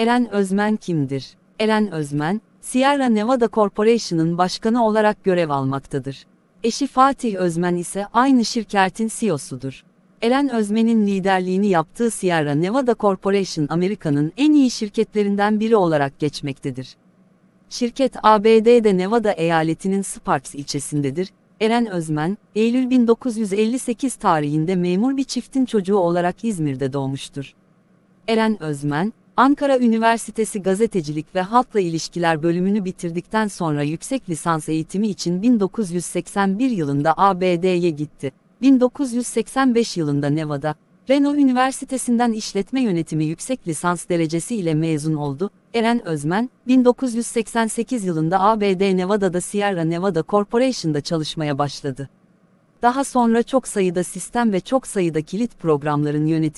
Eren Özmen kimdir? Eren Özmen, Sierra Nevada Corporation'ın başkanı olarak görev almaktadır. Eşi Fatih Özmen ise aynı şirketin CEO'sudur. Eren Özmen'in liderliğini yaptığı Sierra Nevada Corporation Amerika'nın en iyi şirketlerinden biri olarak geçmektedir. Şirket ABD'de Nevada eyaletinin Sparks ilçesindedir. Eren Özmen, Eylül 1958 tarihinde memur bir çiftin çocuğu olarak İzmir'de doğmuştur. Eren Özmen, Ankara Üniversitesi Gazetecilik ve Halkla İlişkiler bölümünü bitirdikten sonra yüksek lisans eğitimi için 1981 yılında ABD'ye gitti. 1985 yılında Nevada, Reno Üniversitesi'nden işletme yönetimi yüksek lisans derecesi ile mezun oldu. Eren Özmen, 1988 yılında ABD Nevada'da Sierra Nevada Corporation'da çalışmaya başladı. Daha sonra çok sayıda sistem ve çok sayıda kilit programların yönetimi